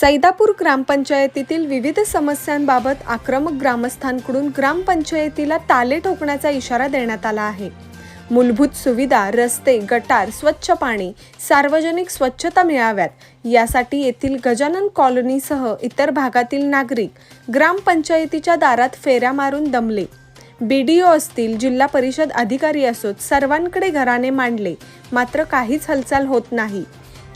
सैदापूर ग्रामपंचायतीतील विविध समस्यांबाबत आक्रमक ग्रामस्थांकडून ग्रामपंचायतीला ताले ठोकण्याचा इशारा देण्यात आला आहे. मूलभूत सुविधा रस्ते गटार स्वच्छ पाणी सार्वजनिक स्वच्छता मिळाव्यात. यासाठी येथील गजानन कॉलनीसह इतर भागातील नागरिक ग्रामपंचायतीच्या दारात फेऱ्या मारून दमले. बी डी ओ असतील जिल्हा परिषद अधिकारी असोत सर्वांकडे घराने मांडले. मात्र काहीच हालचाल होत नाही.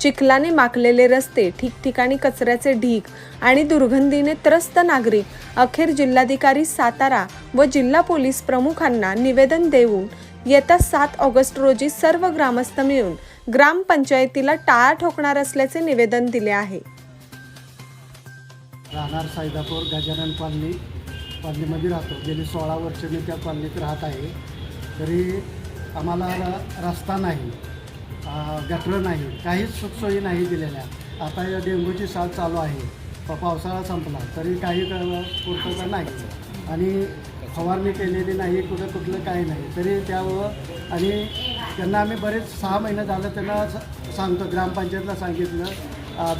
चिखलाने माखलेले रस्ते ठिकठिकाणी कचऱ्याचे ढीग आणि दुर्गंधीने त्रस्त नागरिक अखेर जिल्हाधिकारी सातारा व जिल्हा पोलीस प्रमुखांना निवेदन देऊन येत्या सात ऑगस्ट रोजी सर्व ग्रामस्थ मिळून ग्रामपंचायतीला टाळा ठोकणार असल्याचे निवेदन दिले आहे. राहणार साईदापूर गजानन कॉलनी कॉलनीमध्ये राहतो. गेली सोळा वर्ष मी त्या कॉलनीत राहत आहे. तरी आम्हाला रस्ता नाही. गटरं नाही. काहीच सुखसोयी नाही दिलेल्या. आता या डेंग्यूची साथ चालू आहे. प- पावसाळा संपला. तरी काही क- पूर्तता नाही. आणि फवारणी केलेली नाही कुठं कुठलं काही नाही. तरी त्यावर आणि त्यांना आम्ही बरेच सहा महिने झालं त्यांना स- सांगतो. ग्रामपंचायतला सांगितलं.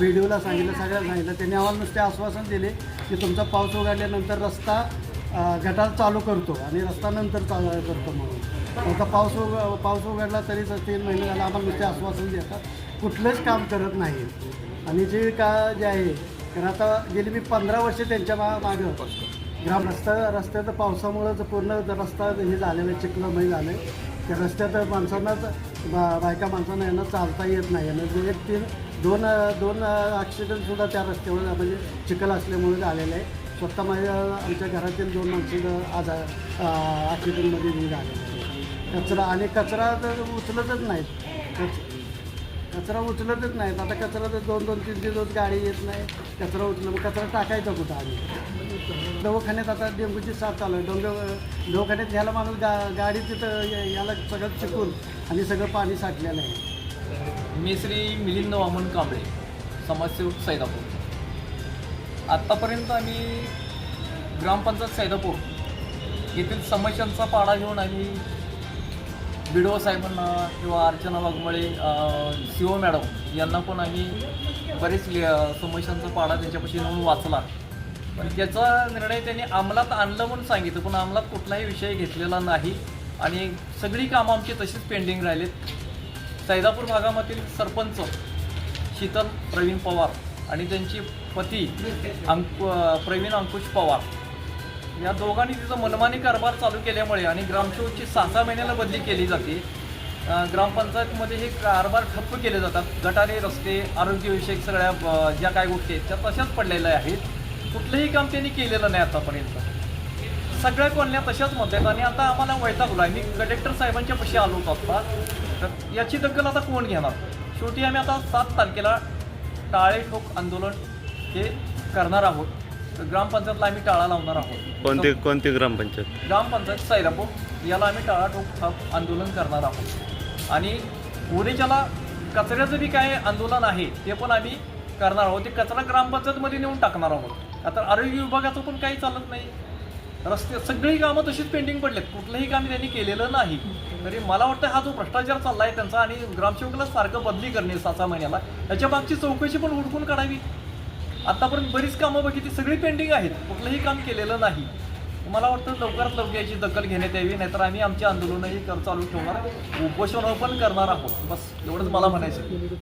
बी डी ओला सांगितलं. सगळ्यांना सांगितलं. त्यांनी आम्हाला नुसते आश्वासन दिले की तुमचा पाऊस उघडल्यानंतर रस्ता गटार चालू करतो आणि रस्ता नंतर चालू करतो म्हणून. आता पाऊस उघ पाऊस उघडला तरी तीन महिने झाला आम्हाला नुसते आश्वासन देतात. कुठलंच काम करत नाही आणि जे का जे आहे कारण आता गेली मी पंधरा वर्ष त्यांच्या मा मागं. ग्राम रस्ता रस्त्यात पावसामुळं जर पूर्ण रस्ता हे झालेलं आहे चिखलमय झालं आहे त्या रस्त्यात माणसांनाच बा बायका माणसांना यांना चालता येत नाही. यांना जे एक तीन दोन दोन ॲक्सिडेंटसुद्धा त्या रस्त्यावर म्हणजे चिखल असल्यामुळे झालेलं आहे. स्वतः माझ्या आमच्या घरातील दोन माणसं आज ॲक्सिडेंटमध्ये मी आले कचरा आणि कचरा तर उचलतच नाहीत. कच कचरा उचलतच नाहीत. आता कचरा तर दोन दोन तीन तीन दिवस गाडी येत नाही. कचरा उचल मग कचरा टाकायचा कुठं आम्ही? दवाखान्यात आता डेंग्यूची साथ चालू आहे. डोंगर दवाखान्यात घ्यायला माणूस गा गाडी तिथं याला सगळं चिकून आणि सगळं पाणी साठलेलं आहे. मी श्री मिलिंद वामन कांबळे समाजसेवक सैदापूर. आत्तापर्यंत आम्ही ग्रामपंचायत सैदापूर येथील समस्यांचा पाडा घेऊन आम्ही बिडो साहेबांना किंवा Archana Waghmale C O madam यांना पण आम्ही बरेच समस्यांचा पाडा त्यांच्यापाशी नेऊन वाचला. पण त्याचा निर्णय त्यांनी अंमलात आणलं म्हणून सांगितलं पण अंमलात कुठलाही विषय घेतलेला नाही. आणि सगळी कामं आमची तशीच पेंडिंग राहिलेत. सैदापूर भागामधील सरपंच शीतल प्रवीण पवार आणि त्यांची पती अंकु प्रवीण अंकुश पवार. या दोघांनी तिथं मनमानी कारभार चालू केल्यामुळे आणि ग्रामसेवकची सहा सहा महिन्याला बदली केली जाते. ग्रामपंचायतमध्ये हे कारभार ठप्प केले जातात. गटारे रस्ते आरोग्यविषयक सगळ्या ज्या काय गोष्टी आहेत त्या तशाच पडलेल्या आहेत. कुठलंही काम त्यांनी केलेलं नाही आतापर्यंत. सगळ्या कोणल्या तशाच म्हणतात आणि आता आम्हाला वैतागलो आहे. मी कलेक्टर साहेबांच्या पशी आलो होतो आता तर याची दखल आता कोण घेणार? शेवटी आम्ही आता सात तारखेला टाळे ठोक आंदोलन हे करणार आहोत. तर ग्रामपंचायतला आम्ही टाळा लावणार आहोत. कोणती कोणती ग्रामपंचायत? ग्रामपंचायत सैरापूर याला आम्ही टाळा ठोक ठाक आंदोलन करणार आहोत. आणि उद्याच्याला कचऱ्याचं बी काय आंदोलन आहे ते पण आम्ही करणार आहोत. ते कचरा ग्रामपंचायतमध्ये नेऊन टाकणार आहोत. आता आरोग्य विभागाचं पण काही चालत नाही. रस्ते सगळी कामं तशीच पेंडिंग पडलेत. कुठलंही काम त्यांनी केलेलं नाही. तरी मला वाटतं हा जो भ्रष्टाचार चालला आहे त्यांचा आणि ग्रामसेवकाला सारखं बदली करणे सहा सहा महिन्याला याच्या मागची चौकशी पण हुडकून काढावी. आतापर्यंत बरीच कामं बघितली सगळी पेंडिंग आहेत. कुठलंही काम केलेलं नाही. मला वाटतं लवकरात लवकर याची दखल घेण्यात यावी नाहीतर आम्ही आमची आंदोलनही कर चालू ठेवणार उपोषण पण करणार आहोत. बस एवढंच मला म्हणायचं